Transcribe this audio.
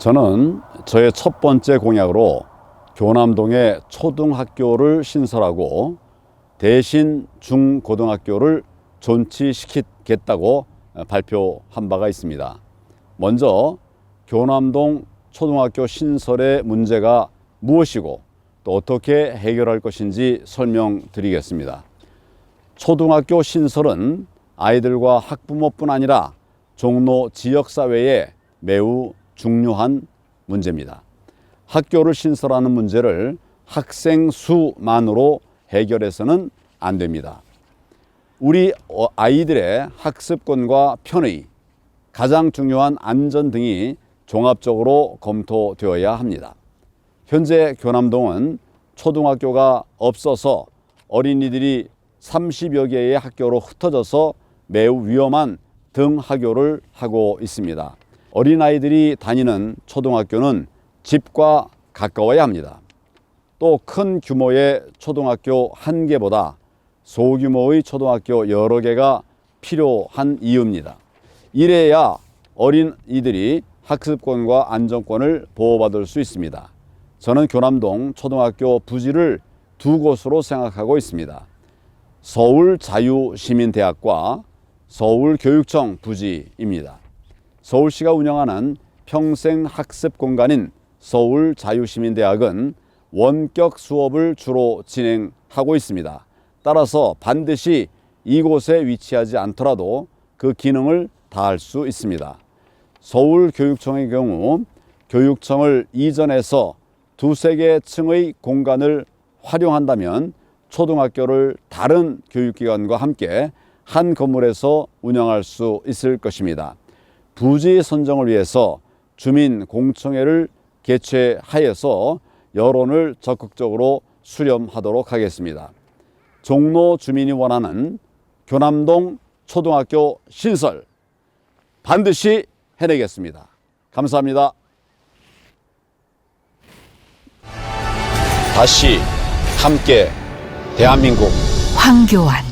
저는 저의 첫 번째 공약으로 교남동에 초등학교를 신설하고 대신 중고등학교를 존치시키겠다고 발표한 바가 있습니다. 먼저 교남동 초등학교 신설의 문제가 무엇이고 또 어떻게 해결할 것인지 설명드리겠습니다. 초등학교 신설은 아이들과 학부모뿐 아니라 종로 지역사회에 매우 중요한 문제입니다. 학교를 신설하는 문제를 학생 수만으로 해결해서는 안 됩니다. 우리 어- 아이들의 학습권과 편의, 가장 중요한 안전 등이 종합적으로 검토되어야 합니다. 현재 교남동은 초등학교가 없어서 어린이들이 30여 개의 학교로 흩어져서 매우 위험한 등하교를 하고 있습니다. 어린아이들이 다니는 초등학교는 집과 가까워야 합니다. 또 큰 규모의 초등학교 한 개보다 소규모의 초등학교 여러 개가 필요한 이유입니다. 이래야 어린이들이 학습권과 안전권을 보호받을 수 있습니다. 저는 교남동 초등학교 부지를 두 곳으로 생각하고 있습니다. 서울자유시민대학과 서울교육청 부지입니다. 서울시가 운영하는 평생 학습 공간인 서울자유시민대학은 원격 수업을 주로 진행하고 있습니다. 따라서 반드시 이곳에 위치하지 않더라도 그 기능을 다할 수 있습니다. 서울교육청의 경우 교육청을 이전해서 두세 개 층의 공간을 활용한다면 초등학교를 다른 교육기관과 함께 한 건물에서 운영할 수 있을 것입니다. 부지 선정을 위해서 주민 공청회를 개최하여서 여론을 적극적으로 수렴하도록 하겠습니다. 종로 주민이 원하는 교남동 초등학교 신설 반드시 해내겠습니다. 감사합니다. 다시 함께 대한민국 황교안